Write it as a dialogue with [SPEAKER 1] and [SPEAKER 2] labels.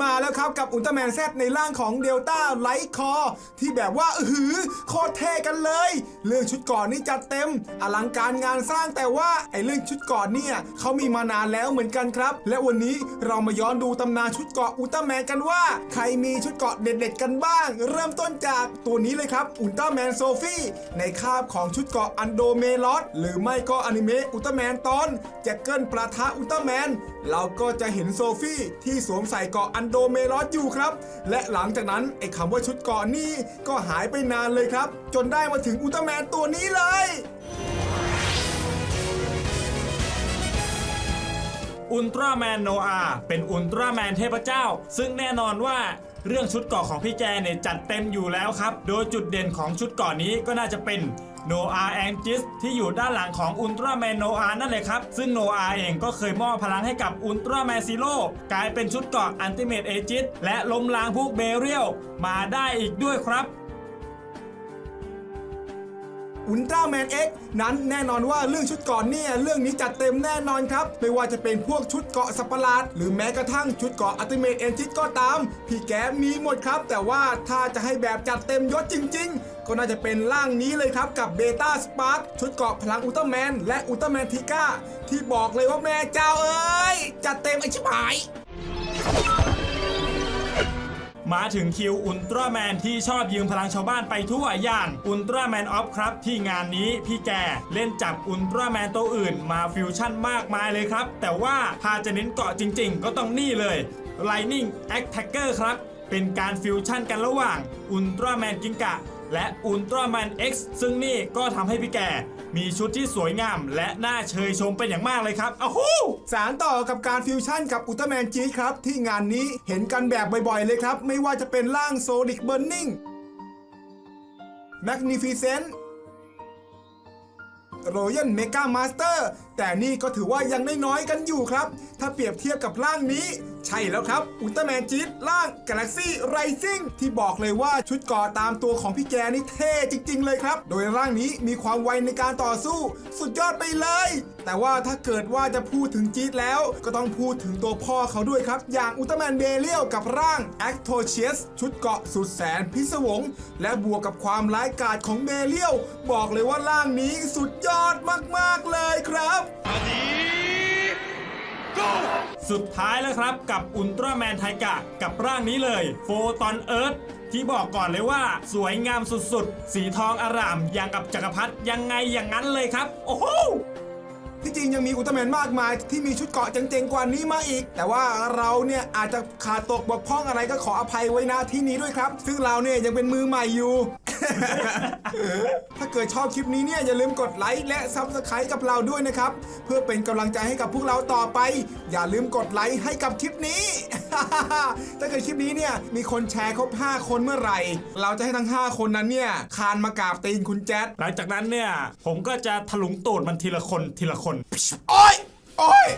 [SPEAKER 1] มาแล้วครับกับอุลตร้าแมนแซดในร่างของเดลต้าไลท์คอที่แบบว่าอือหือโคตรเท่กันเลย เรื่องชุดก่อนนี่จัดเต็ม อลังการงานสร้างแต่ว่าไอเรื่องชุดก่อนเนี่ยเขามีมานานแล้วเหมือนกันครับ และวันนี้เรามาย้อนดูตำนานชุดเกาะอุลตร้าแมนกันว่า ใครมีชุดเกาะเด็ดๆกันบ้าง เริ่มต้นจากตัวนี้เลยครับอุลตร้าแมนโซฟี่ในคาบของชุดเกาะอันโดเมลอสหรือไม่ก็อนิเมะอุลตร้าแมนตอนแจ็คเกิลประทะอุลตร้าแมนเราก็จะเห็นโซฟี่ที่สวมใส่เกาะอันโดเมลอสอยู่ครับ และหลังจากนั้นไอ้คำว่าชุดเกาะนี่ก็หายไปนานเลยครับ จนได้มาถึงอุลตร้าแมนตัวนี้เลย
[SPEAKER 2] อุลตร้าแมนโนอาเป็นอุลตร้าแมนเทพเจ้า ซึ่งแน่นอนว่าเรื่องชุดเกาะของพี่แกเนี่ยจัดเต็มอยู่แล้วครับ โดยจุดเด่นของชุดเกาะนี้ก็น่าจะเป็น โนอาแองจิสที่อยู่ด้านหลังของอุลตร้าแมนโนอานั่นเลยครับ ซึ่งโนอาเองก็เคยมอบพลังให้กับอุลตร้าแมนซีโร่กลายเป็นชุดเกราะอันติเมตเอจิสและล้มล้างพวกเบเรียลมาได้อีกด้วยครับ
[SPEAKER 1] อุลตร้าแมน X นั้นแน่นอนว่าเรื่องชุดเก่อนเนี่ยเรื่องนี้จัดเต็มแน่นอนครับ ไม่ว่าจะเป็นพวกชุดเกาะสัตว์ปหลาด หรือแม้กระทั่งชุดเกาะอัลติเมทเอนจิตก็ตาม พี่แกมีหมดครับ แต่ว่าถ้าจะให้แบบจัดเต็มยศจริง ๆ ก็น่าจะเป็นร่างนี้เลยครับกับเบต้าสปาร์ชุดเกาะพลังอุลตร้าแมนและอุลตร้าแมนทิก้าที่บอกเลยว่าแม่เจ้าเอ้ยจัดเต็มไอชิบหาย
[SPEAKER 2] มาถึงคิวอุลตร้าแมนที่ชอบยืมพลังชาวบ้านไปทั่วอย่างอุลตร้าแมนออฟครับ ที่งานนี้พี่แกเล่นจับอุลตร้าแมนตัวอื่นมาฟิวชั่นมากมายเลยครับ แต่ว่าถ้าจะเน้นเกาะจริง ๆ ก็ต้องนี่เลย Lightning Attacker ครับ เป็นการฟิวชั่นกันระหว่างอุลตร้าแมนกิงกะ และอุลตร้าแมน X ซึ่งนี่ก็ทำให้พี่แกมีชุดที่สวยงาม และน่าเชยชมเป็นอย่างมากเลยครับอ้าวหู
[SPEAKER 1] สารต่อกับการฟิวชั่นกับอุลตร้าแมนจีครับ ที่งานนี้เห็นกันแบบบ่อยๆเลยครับ ไม่ว่าจะเป็นร่างโซลิกเบิร์นิ่งแมกนิฟิเซนต์รอยัลเมกามาสเตอร์แต่นี่ก็ถือว่ายังน้อยๆกันอยู่ครับ ถ้าเปรียบเทียบกับร่างนี้ ใช่แล้วครับ อุลตร้าแมนจีดร่าง Galaxy Rising ที่บอกเลยว่าชุดก่อตามตัวของพี่แกนี่เท่จริง ๆ เลยครับ โดยร่างนี้มีความไวในการต่อสู้ สุดยอดไปเลย แต่ว่าถ้าเกิดว่าจะพูดถึงจีดแล้ว ก็ต้องพูดถึงตัวพ่อเขาด้วยครับ อย่างอุลตร้าแมนเบเลียวกับร่าง a c t o c h i u s ชุดเกาะสุดแสนพิศวง และบวกกับความร้ายกาจของเบเลียวบอกเลยว่าร่างนี้สุดยอดมากๆเลยครับ
[SPEAKER 2] สุดท้ายแล้วครับกับอุลตร้าแมนไทกะกับร่างนี้เลยโฟตอนเอิร์ธที่บอกก่อนเลยว่าสวยงามสุดๆ สีทองอร่ามอย่างกับจักรพรรดิยังไงอย่างนั้นเลยครับ โอ้โห
[SPEAKER 1] ที่จริงยังมีอุลตร้าแมนมากมายที่มีชุดเกราะเจ๋งๆกว่านี้มาอีก แต่ว่าเราเนี่ยอาจจะขาดตกบกพร่องอะไรก็ขออภัยไว้นะที่นี้ด้วยครับ ซึ่งเราเนี่ยยังเป็นมือใหม่อยู่ ถ้าเกิดชอบคลิปนี้เนี่ยอย่าลืมกดไลค์และซับสไครต์กับเราด้วยนะครับ เพื่อเป็นกำลังใจให้กับพวกเราต่อไป อย่าลืมกดไลค์ให้กับคลิปนี้ ถ้าเกิดคลิปนี้เนี่ยมีคนแชร์ครบ 5 คนเมื่อไหร่ เราจะให้ทั้ง 5 คนนั้นเนี่ยคานมากราบตีนคุณแจ๊ด
[SPEAKER 2] หลังจากนั้นเนี่ย ผมก็จะถลุงตูดมันทีละคนทีละคน
[SPEAKER 1] โอ้ย โอ้ย